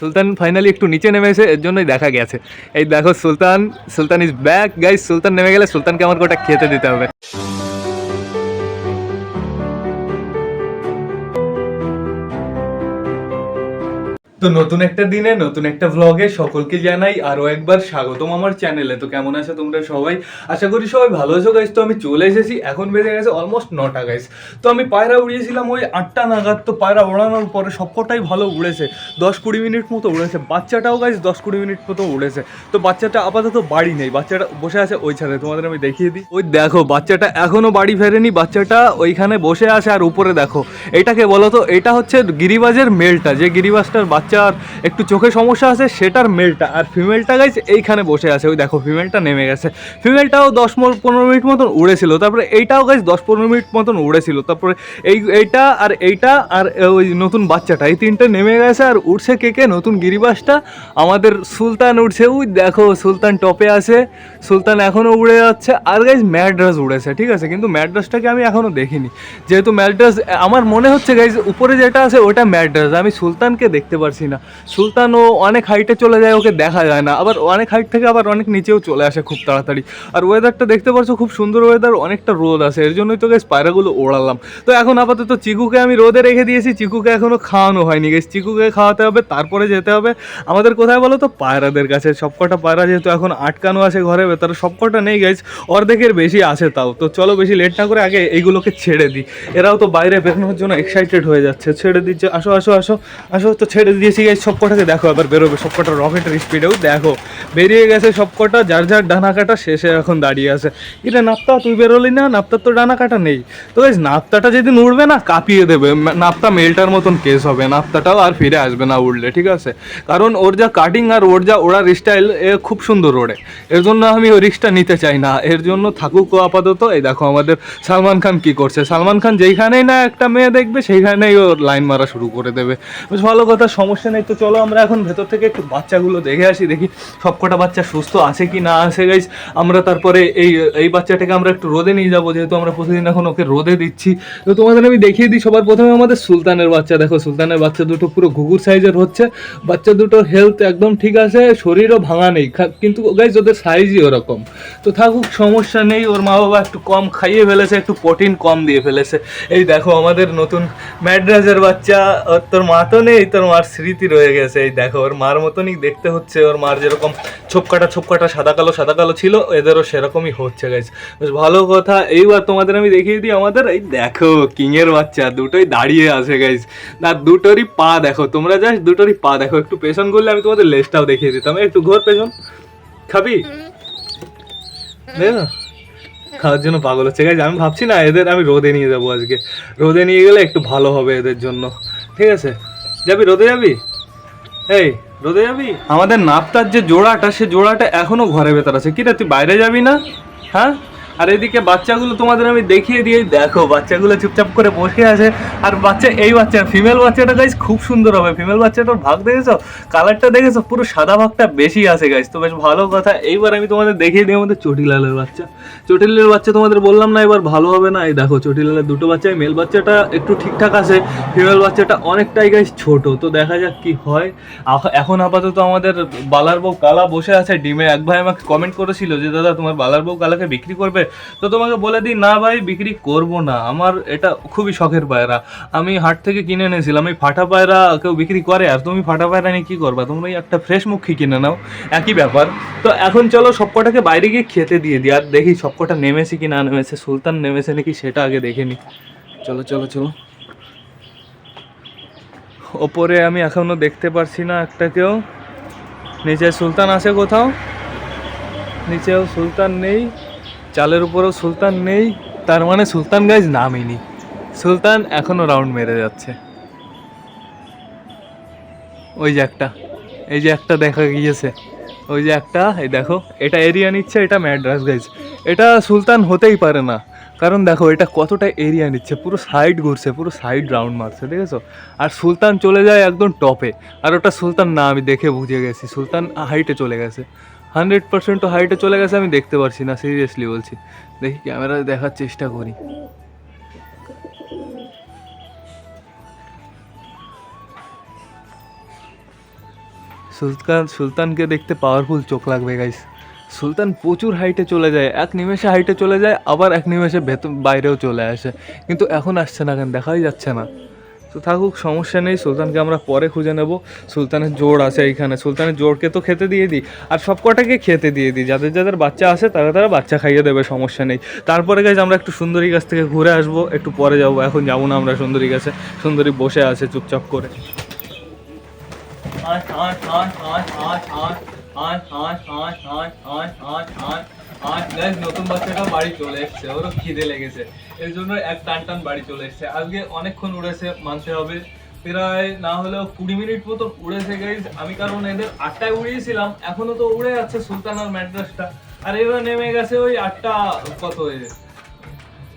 সুলতান finally একটু নিচে নেমে এসে এর জন্যই দেখা গেছে। এই দেখো Sultan Sultan is back guys Sultan নেমে গেলে সুলতানকে আমার গোটা খেতে দিতে হবে। তো নতুন একটা দিনে, নতুন একটা ভ্লগে সকলকে জানাই আরও একবার স্বাগতম আমার চ্যানেলে তো কেমন আছো তোমরা সবাই? আশা করি সবাই ভালো আছো গাইস তো আমি চলে এসেছি, এখন বেজে গেছে অলমোস্ট নটা গাইস তো আমি পায়রা উড়িয়েছিলাম, ওই আটটা নাগাদ। তো পায়রা ওড়ানোর পরে সবকটাই ভালো উড়েছে। দশ কুড়ি মিনিট মতো উড়েছে। বাচ্চাটাও গাইস দশ কুড়ি মিনিট মতো উড়েছে। তো বাচ্চাটা আপাতত বাড়ি নেই। বাচ্চাটা বসে আছে ওই ছাদে, তোমাদের আমি দেখিয়ে দিই। ওই দেখো, বাচ্চাটা এখনও বাড়ি ফেরেনি। বাচ্চাটা ওইখানে বসে আছে আর উপরে দেখো। এটাকে বলো তো, এটা হচ্ছে গিরিবাজের মেলটা। যে গিরিবাজটার বাচ্চার একটু চোখে সমস্যা আছে, সেটার মেলটা। আর ফিমেলটা গাইজ এইখানে বসে আছে। ওই দেখো ফিমেলটা নেমে গেছে। ফিমেলটাও দশ পনেরো মিনিট মতন উড়েছিল। তারপরে এইটাও গাইজ দশ পনেরো মিনিট মতন উড়েছিল। তারপরে এই, এইটা আর এইটা আর ওই নতুন বাচ্চাটা, এই তিনটে নেমে গেছে। আর উঠছে কে কে? নতুন গিরিবাসটা। আমাদের সুলতান উঠছে ওই দেখো, সুলতান টপে আছে। সুলতান এখনও উড়ে যাচ্ছে। আর গাইজ ম্যাড্রাস উড়েছে, ঠিক আছে? কিন্তু ম্যাড্রাসটাকে আমি এখনও দেখিনি। যেহেতু ম্যাড্রাস, আমার মনে হচ্ছে গাইজ উপরে যেটা আছে, ওটা ম্যাড্রাস। আমি সুলতানকে দেখতে পারছি না। সুলতান ও অনেক হাইটে চলে যায়, ওকে দেখা যায় না। আবার অনেক হাইট থেকে আবার অনেক নিচেও চলে আসে খুব তাড়াতাড়ি। আর ওয়েদারটা দেখতে পাচ্ছ খুব সুন্দর ওয়েদার অনেকটা রোদ আছে। এর জন্যই তো গাইজ পায়রাগুলো ওড়ালাম। তো এখন আপাতত চিকুকে আমি রোদে রেখে দিয়েছি, চিকুকে এখনও খাওয়ানো হয়নি। গাইজ চিকুকে খাওয়াতে হবে, তারপরে যেতে হবে। আমাদের কোথায় বলো তো? পায়রাদের কাছে। সবকটা পায়রা যেহেতু এখন আটকানো আছে ঘরে ভেতরে, সবকটা নেই গাইজ অর্ধেকের বেশি আছে তাও। তো চলো বেশি লেট না করে আগে এইগুলোকে ছেড়ে দিই। এরাও তো বাইরে বেরোনোর জন্য এক্সাইটেড হয়ে যাচ্ছে। ছেড়ে দিচ্ছে। আসো আসো আসো আসো, তো ছেড়ে দিয়েছি গাইজ সবকটাকে দেখো আবার বেরোবে সবকটা রকেটের স্পিডেও দেখো, বেরিয়ে গেছে সবকটা, যার যার ডানা কাটা শেষে এখন দাঁড়িয়ে আছে। এটা নাপ্তা, তুই বেরোলি না? নাপ্তার তো ডানা কাটা নেই। তো গাইজ নাপ্তাটা যেদিন উড়বে না, কাঁপিয়ে দেবে। নাপ্তা মেলটার মতন কেস হবে। নাপ্তাটাও আর ফিরে আসবে না উড়লে, ঠিক আছে? কারণ ওর যা কাটিং আর ওর যা ওড়ার স্টাইল এ খুব সুন্দর ওড়ে। এর জন্য আমি ওই রিস্কটা নিতে চাই না। এর জন্য থাকুক আপাতত। এই দেখো, আমাদের সালমান খান কি করছে? সালমান খান যেইখানেই না একটা মেয়ে দেখবে, সেইখানেই ও লাইন মারা শুরু করে দেবে। ভালো কথা, সমস্যা নেই, তো চলো আমরা এখন ভেতর থেকে একটু বাচ্চাগুলো দেখে আসি, দেখি সবকটা বাচ্চা সুস্থ আছে কি না আছে গাইজ আমরা তারপরে এই এই বাচ্চাটাকে আমরা একটু রোদে নিয়ে যাব, যেহেতু আমরা প্রতিদিন এখন ওকে রোদে দিচ্ছি। তো তোমাদের আমি দেখিয়ে দিই, সবার প্রথমে আমাদের সুলতানের বাচ্চা। দেখো, সুলতানের বাচ্চা দুটো পুরো ঘুঘুর সাইজের হচ্ছে। বাচ্চা দুটোর হেলথ একদম ঠিক আছে, শরীরও ভাঙা নেই। কিন্তু গাইজ ওদের সাইজই ওরকম। তো থাকুক, সমস্যা নেই, ওর মা বাবা একটু কম খাইয়ে ফেলেছে, একটু প্রোটিন কম দিয়ে ফেলেছে। এই দেখো, আমাদের নতুন ম্যাড্রাসের বাচ্চা তোর মা তো নেই, তোর মার স্মৃতি রয়ে গেছে এই দেখো ওর মার মতনই দেখতে হচ্ছে ওর মার যেরকম ছোপকাটা ছোপকাটা সাদা কালো সাদা কালো ছিল এদেরও সেরকমই হচ্ছে গাইজ বেশ ভালো কথা এইবার তোমাদের আমি দেখিয়ে দিই আমাদের এই দেখো কিংয়ের বাচ্চা দুটোই দাঁড়িয়ে আছে গাইজ না দুটোরই পা দেখো তোমরা জাস্ট দুটোরই পা দেখো একটু পেছন করলে আমি তোমাদের লেজটাও দেখিয়ে দিতাম। একটু ঘোর পেছন। খাবি? দে না। খাওয়ার জন্য পাগল হচ্ছে গাইজ আমি ভাবছি না এদের আমি রোদে নিয়ে যাব আজকে। রোদে নিয়ে গেলে একটু ভালো হবে এদের জন্য। ঠিক আছে? যাবি, রোদে যাবি? এই, রোদে যাবি? আমাদের নাপতার যে জোড়াটা, সে জোড়াটা এখনও ঘরে ভেতর আছে। কি রে তুই বাইরে যাবি না? হ্যাঁ? আর এদিকে বাচ্চাগুলো তোমাদের আমি দেখিয়ে দিয়ে দেখো, বাচ্চাগুলো চুপচাপ করে বসে আছে। আর বাচ্চা, এই বাচ্চা ফিমেল বাচ্চাটা গাইজ খুব সুন্দর হবে। ফিমেল বাচ্চাটার ভাগ দেখেছ? কালারটা দেখেছ? পুরো সাদা ভাগটা বেশি আছে গাইজ তো বেশ ভালো কথা। এইবার আমি তোমাদের দেখিয়ে দিই আমাদের চটিলালের বাচ্চা। চটিলালের বাচ্চা তোমাদের বললাম না এবার ভালো হবে না। এই দেখো, চটিলালের দুটো বাচ্চা মেল বাচ্চাটা একটু ঠিকঠাক আছে। ফিমেল বাচ্চাটা অনেকটাই গাইজ ছোট। তো দেখা যাক কি হয়। এখন আপাতত আমাদের বালার বউ কালা বসে আছে ডিমে। এক ভাই আমাকে কমেন্ট করেছিল যে, দাদা, তোমার বালার বউ কালাকে বিক্রি করবে? তো তোমাকে বলে দিই, না ভাই, বিক্রি করব না। আমার এটা খুবই শখের পায়রা। আমি হাট থেকে কিনে এনেছিলাম, এই ফাটা পায়রা কেউ বিক্রি করে, আর তুমি ফাটা পায়রা নিয়ে কী করবা? তোমরা একটা ফ্রেশ মুখী কিনে নাও। একই ব্যাপার। তো এখন চলো সবকটাকে বাইরে গিয়ে খেতে দিয়ে দিই, আর দেখি সবকটা নেমেছে কি না নেমেছে, সুলতান নেমেছে নাকি সেটা আগে দেখে নিই চলো চলো চলো। ওপরে আমি এখনও দেখতে পারছি না একটা কেউ। নিচে সুলতান আছে কোথাও? নিচেও সুলতান নেই। চালের উপরেও সুলতান নেই, তার মানে সুলতান গাইজ নামেনি। সুলতান এখনও রাউন্ড মেরে যাচ্ছে। ওই যে একটা, এই যে একটা দেখা গিয়েছে। ওই যে একটা, এই দেখো, এটা এরিয়া নিচ্ছে, এটা ম্যাড্রাস গাইজ এটা সুলতান হতেই পারে না। কারণ দেখো, এটা কতটা এরিয়া নিচ্ছে, পুরো সাইড ঘুরছে, পুরো সাইড রাউন্ড মারছে, দেখেছ? আর সুলতান চলে যায় একদম টপে আর ওটা সুলতান না, আমি দেখে বুঝে গেছি। সুলতান হাইটে চলে গেছে। হান্ড্রেড পার্সেন্ট তো হাইটে চলে গেছে, আমি দেখতে পারছি না সিরিয়াসলি বলছি। দেখি ক্যামেরা দেখার চেষ্টা করি। সুলতান, সুলতানকে দেখতে পাওয়ারফুল চোখ লাগবে গাইস সুলতান প্রচুর হাইটে চলে যায়, এক নিমেষে হাইটে চলে যায়, আবার এক নিমেষে ভেতর, বাইরেও চলে আসে। কিন্তু এখন আসছে না কেন, দেখাই যাচ্ছে না। তো থাকুক সমস্যা নেই সুলতানকে আমরা পরে খুঁজে নেব সুলতানের জোর আছে এইখানে সুলতানের জোরকে তো খেতে দিয়ে দিই আর সব কটাকে খেতে দিয়ে দিই যাদের যাদের বাচ্চা আছে তারা তারা বাচ্চা খাইয়ে দেবে সমস্যা নেই তারপরে গাছ আমরা একটু সুন্দরী গাছ থেকে ঘুরে আসব একটু পরে যাব এখন যাব না আমরা সুন্দরী গাছে সুন্দরী বসে আছে চুপচাপ করে আট আট আট আট আট আট আট আট আট আট আট গাইজ নতুন বাচ্চাটা বাড়ি চলে এসছে, ওরও খিদে লেগেছে। এর জন্য এক টান টান বাড়ি চলে এসছে। আজকে অনেকক্ষণ উড়েছে, মানতে হবে। প্রায় না হলেও কুড়ি মিনিট মতো উড়েছে গাইজ আমি কারণ এদের আটটায় উড়িয়েছিলাম, এখনও তো উড়ে যাচ্ছে সুলতান আর ম্যাড্রাসটা। আর এবার নেমে গেছে ওই আটটা কত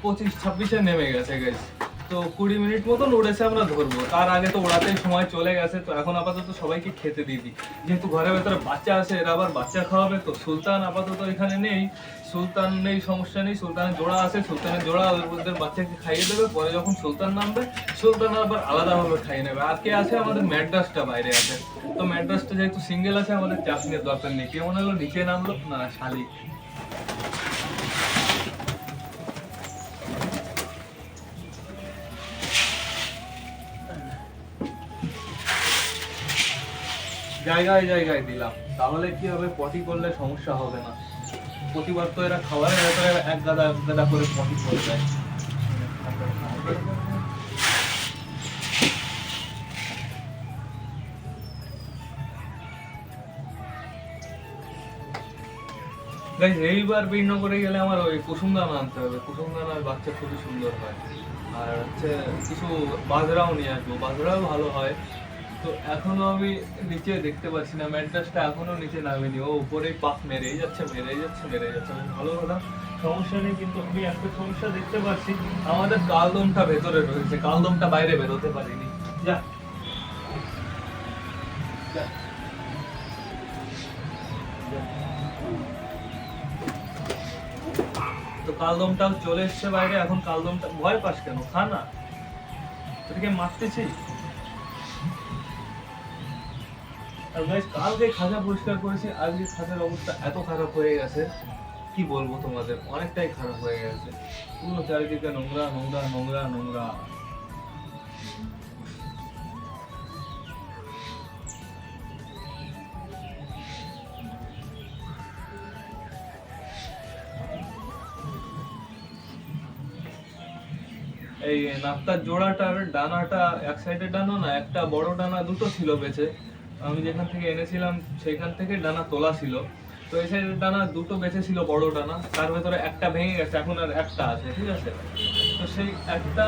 পঁচিশ, ছাব্বিশে নেমে গেছে গাইজ তো কুড়ি মিনিট মতন উড়েছে আমরা ধরবো। তার আগে তো ওড়াতেই সময় চলে গেছে, তো এখন আপাতত সবাইকে খেতে দিয়ে দিই। যেহেতু ঘরের ভেতরে বাচ্চা আছে, এরা আবার বাচ্চা খাওয়াবে, তো সুলতান আপাতত এখানে নেই। সুলতান নেই, সমস্যা নেই, সুলতানের জোড়া আছে, সুলতানের জোড়া ওদের বাচ্চাকে খাইয়ে দেবে, পরে যখন সুলতান নামবে, সুলতান আবার আলাদাভাবে খাইয়ে নেবে। আর কে আছে আমাদের ম্যাড্রাসটা বাইরে আছে? তো ম্যাড্রাসটা যেহেতু সিঙ্গেল আছে, আমাদের চাষনির দরকার নেই। কে মনে হলো নিচে নামলো? না, শালিক। জায়গায় জায়গায় দিলাম। তাহলে কি হবে? পটি করলে সমস্যা হবে না। প্রতিবার তো এরা খাবারের ভেতরে এক গাদা এক গাদা করে পটি দেয়। Guys, এইবার বিষ্ণুপুরে গেলে আমার ওই কুসুম আনতে হবে। কুসুম বাচ্চা খুবই সুন্দর হয়। আর হচ্ছে কিছু বাজরাও নিয়ে আসব। বাজরাও ভালো হয়। তো এখনও আমি নিচে দেখতে পাচ্ছি না ম্যাড্রাসটা এখনও নিচে নামেনি। ও উপরেই পাক মেরেই যাচ্ছে মেরেই যাচ্ছে মেরেই যাচ্ছে। ভালো কথা সমস্যা নেই, কিন্তু আমি একটা সমস্যা দেখতে পাচ্ছি। আমাদের কালদমটা ভেতরে রয়েছে। কালদমটা বাইরে বেরোতে পারিনি। যা। তো কালদমটাও চলে এসছে বাইরে, এখন কালদমটা ভয় পাস কেন? খা না। তোকে মারতেছি? আর গাইস কালকে খাঁচা পরিষ্কার করেছি, আজকে খাঁচার অবস্থা এত খারাপ হয়ে গেছে। কি বলব তোমাদের, অনেকটাই খারাপ হয়ে গেছে। পুরো চারিদিকে নোংরা নোংরা নোংরা নোংরা। এই নাপ্তার জোড়াটার ডানাটা এক সাইডের ডানা না, একটা বড় ডানা দুটো ছিল বেঁচে। আমি যেখান থেকে এনেছিলাম, সেখান থেকে ডানা তোলা ছিল। তো এই সাইডের ডানা দুটো বেঁচে ছিল, বড় ডানা। তার ভেতরে একটা ভেঙে গেছে, এখন আর একটা আছে, ঠিক আছে? তো সেই একটা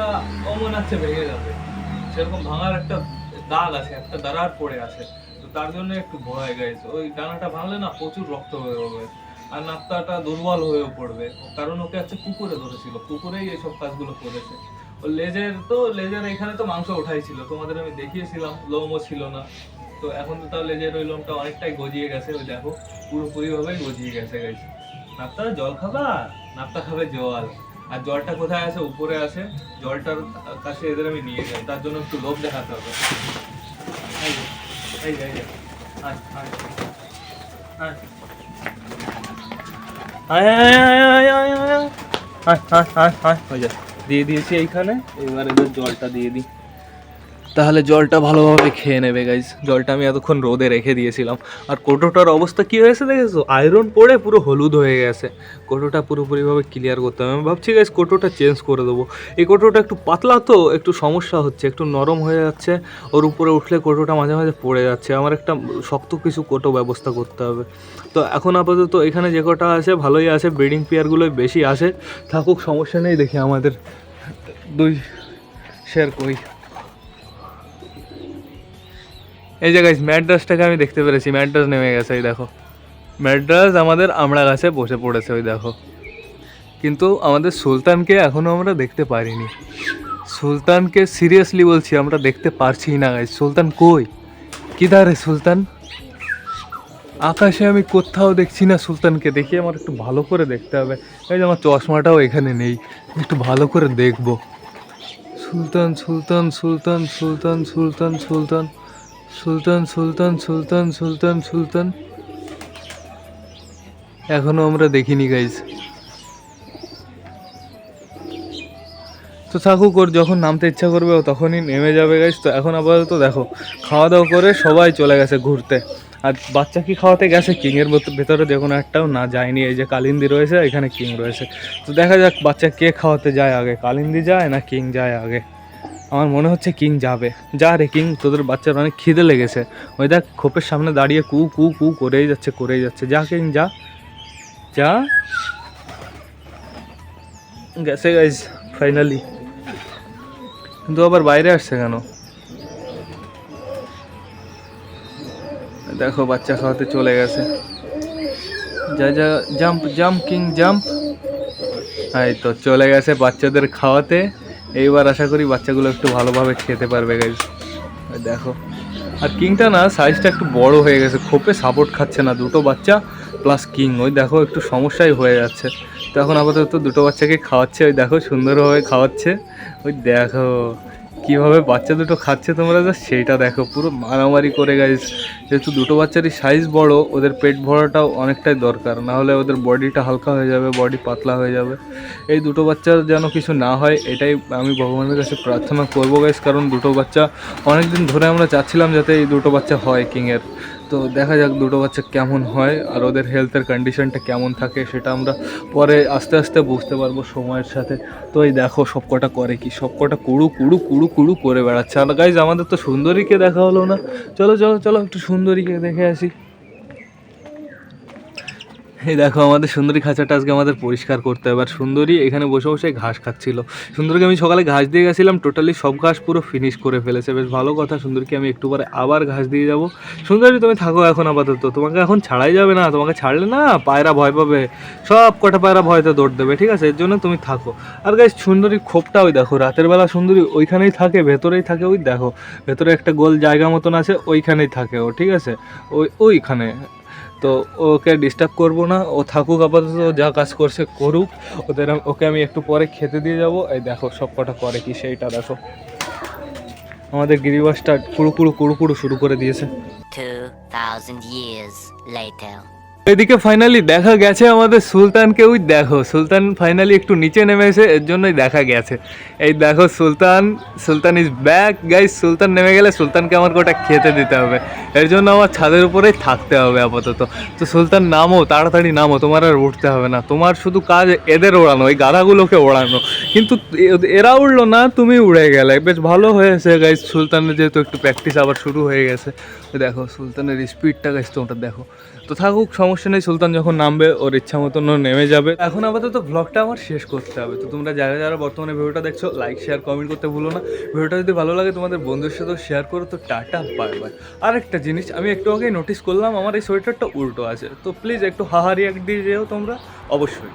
অমন আছে ভেঙে যাবে। সেরকম ভাঙার একটা দাগ আছে, একটা দাঁড়ার পড়ে আছে। তো তার জন্য একটু ভয় গেছে। ওই ডানাটা ভাঙলে না প্রচুর রক্ত হয়ে যাবে আর নাপ্তাটা দুর্বল হয়েও পড়বে। কারণ ওকে হচ্ছে কুকুরে ধরেছিল কুকুরেই এইসব কাজগুলো করেছে। ও লেজের তো, লেজের এখানে তো মাংস ওঠাই ছিল। তোমাদের আমি দেখিয়েছিলাম, লোমও ছিল না। তো এখন তো তাহলে লেজের ওই লোমটা অনেকটাই গজিয়ে গেছে ওই দেখো পুরোপুরি ভাবে গজিয়ে গেছে গেছে নাপ্তা জল খাবা নাপতা খাবে জল আর জলটা কোথায় আছে উপরে আছে জলটার কাছে এদের আমি নিয়ে যাই তার জন্য একটু লোভ দেখাতে হবে এই যে, এই যে, এই যে। আয়, আয়। আয়। আয়, আয়, আয়, আয়, আয়, আয়, আয়। আয়, আয়, আয়, আয়। ওই যে, দিয়ে দিয়েছি এইখানে এবার এদের জলটা দিয়ে দিই তাহলে জলটা ভালোভাবে খেয়ে নেবে গাইজ জলটা আমি এতক্ষণ রোদে রেখে দিয়েছিলাম। আর কোটোটার অবস্থা কি হয়েছে দেখেছ? আয়রন পড়ে পুরো হলুদ হয়ে গেছে। কোটোটা পুরোপুরিভাবে ক্লিয়ার করতে হবে। আমি ভাবছি গাইজ কোটোটা চেঞ্জ করে দেবো। এই কোটোটা একটু পাতলা তো, একটু সমস্যা হচ্ছে, একটু নরম হয়ে যাচ্ছে। ওর উপরে উঠলে কোটোটা মাঝে মাঝে পড়ে যাচ্ছে। আমার একটা শক্ত কিছু কোটো ব্যবস্থা করতে হবে। তো এখন আপাতত এখানে যে কটা আছে, ভালোই আছে। ব্রিডিং পেয়ারগুলোই বেশি আসে থাকুক, সমস্যা নেই, দেখি আমাদের দুই শেয়ার কই এই যে গাইস ম্যাড্রাসটাকে আমি দেখতে পেরেছি। ম্যাড্রাস নেমে গেছে, এই দেখো। ম্যাড্রাস আমাদের আমড়া গাছে বসে পড়েছে, ওই দেখো। কিন্তু আমাদের সুলতানকে এখনও আমরা দেখতে পারিনি। সুলতানকে সিরিয়াসলি বলছি, আমরা দেখতে পারছি না গাইস সুলতান কই? কিধারে সুলতান? আকাশে আমি কোথাও দেখছি না সুলতানকে। দেখি আমার একটু ভালো করে দেখতে হবে। এই যে আমার চশমাটাও এখানে নেই। একটু ভালো করে দেখব। সুলতান সুলতান সুলতান সুলতান সুলতান সুলতান। সুলতান সুলতান সুলতান সুলতান সুলতান। এখনও আমরা দেখিনি গাইজ তো থাকুক, ওর যখন নামতে ইচ্ছা করবে, ও তখনই নেমে যাবে গাইজ তো এখন আপাতত দেখো খাওয়া দাওয়া করে সবাই চলে গেছে ঘুরতে। আর বাচ্চা কি খাওয়াতে গেছে? কিংয়ের ভেতরে যে কোনো একটাও না, যায়নি। এই যে কালিন্দি রয়েছে, এখানে কিং রয়েছে। তো দেখা যাক, বাচ্চা কে খাওয়াতে যায় আগে? কালিন্দি যায় না কিং যায় আগে? আমার মনে হচ্ছে কিং যাবে। যা রে কিং, তোদের বাচ্চার অনেক খিদে লেগেছে। ওই দেখ, খোপের সামনে দাঁড়িয়ে কু কু কু করেই যাচ্ছে করেই যাচ্ছে। যা কিং, যা। যা। গেছে গাইজ ফাইনালি কিন্তু আবার বাইরে আসছে কেন? দেখো, বাচ্চা খাওয়াতে চলে গেছে। যা যা জাম্প জাম্প কিং জাম্প এই তো, চলে গেছে বাচ্চাদের খাওয়াতে। এইবার আশা করি বাচ্চাগুলো একটু ভালোভাবে খেতে পারবে গাইজ দেখো। আর কিংটা না সাইজটা একটু বড় হয়ে গেছে। খোপে সাপোর্ট খাচ্ছে না দুটো বাচ্চা প্লাস কিং ওই দেখো, একটু সমস্যাই হয়ে যাচ্ছে। তো এখন আপাতত দুটো বাচ্চাকে খাওয়াচ্ছে। ওই দেখো, সুন্দরভাবে খাওয়াচ্ছে। ওই দেখো। কীভাবে বাচ্চা দুটো খাচ্ছে তোমরা যা সেইটা দেখো, পুরো মারামারি করে গাইস যেহেতু দুটো বাচ্চারই সাইজ বড়, ওদের পেট ভরাটাও অনেকটাই দরকার, না হলে ওদের বডিটা হালকা হয়ে যাবে বডি পাতলা হয়ে যাবে। এই দুটো বাচ্চার যেন কিছু না হয়, এটাই আমি ভগবানের কাছে প্রার্থনা করব গাইস কারণ দুটো বাচ্চা অনেক দিন ধরে আমরা চাচ্ছিলাম যাতে এই দুটো বাচ্চা হয় কিংয়ের তো দেখা যাক দুটো বাচ্চা কেমন হয় আর ওদের হেলথের কন্ডিশনটা কেমন থাকে সেটা আমরা পরে আস্তে আস্তে বুঝতে পারব সময়ের সাথে। তো এই দেখো সব কটা করে কি সব কটা কুড়ু কুড়ু কুড়ু কুড়ু করে বেড়াচ্ছে। আর গাইজ আমাদের তো সুন্দরীকে দেখা হলো না। চলো চলো চলো, একটু সুন্দরীকে দেখে আসি। এই দেখো, আমাদের সুন্দরী খাঁচাটা আজকে আমাদের পরিষ্কার করতে হবে। আর সুন্দরী এখানে বসে বসে ঘাস খাচ্ছিল। সুন্দরীকে আমি সকালে ঘাস দিয়ে গেছিলাম, টোটালি সব ঘাস পুরো ফিনিশ করে ফেলেছে। বেশ ভালো কথা, সুন্দরীকে আমি একটু পরে আবার ঘাস দিয়ে যাব। সুন্দরী, তুমি থাকো এখন আপাতত। তোমাকে এখন ছাড়াই যাবে না, তোমাকে ছাড়লে না পায়রা ভয় পাবে। সব কটা পায়রা ভয়তে দৌড় দেবে, ঠিক আছে? এর জন্য তুমি থাকো। আর গাইজ সুন্দরী খোপটা ওই দেখো, রাতের বেলা সুন্দরী ওইখানেই থাকে, ভেতরেই থাকে। ওই দেখো, ভেতরে একটা গোল জায়গা মতন আছে, ওইখানেই থাকে ও, ঠিক আছে? ওই, ওইখানে। তো ওকে ডিস্টার্ব করব না। ও থাকুক আপাতত যা কাজ করছে করুক। ওদের ওকে আমি একটু পরে খেতে দিয়ে যাব। এই দেখো সব কটা করে কি সেইটা দেখো। আমাদের গিরিবাসটা কুড়ুকুড়ু কুড়ুকুড়ু কুড়ু কুড়ু শুরু করে দিয়েছে। 2,000 years later. এদিকে ফাইনালি দেখা গেছে আমাদের সুলতানকে। ওই দেখো, সুলতান ফাইনালি একটু নিচে নেমে এসে এর জন্যই দেখা গেছে। এই দেখো Sultan Sultan is back guys Sultan নেমে গেলে সুলতানকে আমার ওটা খেতে দিতে হবে। এর জন্য আমার ছাদের উপরেই থাকতে হবে আপাতত। তো সুলতান, নামো, তাড়াতাড়ি নামো, তোমার আর উঠতে হবে না। তোমার শুধু কাজ এদের ওড়ানো, এই গাধাগুলোকে ওড়ানো। কিন্তু এরা উড়লো না, তুমি উড়ে গেলে। বেশ ভালো হয়েছে গাইজ সুলতানের যেহেতু একটু প্র্যাকটিস আবার শুরু হয়ে গেছে। দেখো, সুলতানের স্পিডটা গাইজ তোমরা দেখো। তো থাকুক, সমস্যা নেই। সুলতান যখন নামবে, ওর ইচ্ছা মতন নেমে যাবে। এখন আপাতত ব্লগটা আমার শেষ করতে হবে। তো তোমরা যারা যারা বর্তমানে ভিডিওটা দেখছ লাইক শেয়ার কমেন্ট করতে ভুলো না। ভিডিওটা যদি ভালো লাগে, তোমাদের বন্ধুর সাথেও শেয়ার করো। তো টাটা বাই বাই আর একটা জিনিস, আমি একটু আগেই নোটিস করলাম, আমার এই সোয়েটারটা উল্টো আছে। তো প্লিজ একটু হাহারি এক দিয়ে যেও তোমরা, অবশ্যই।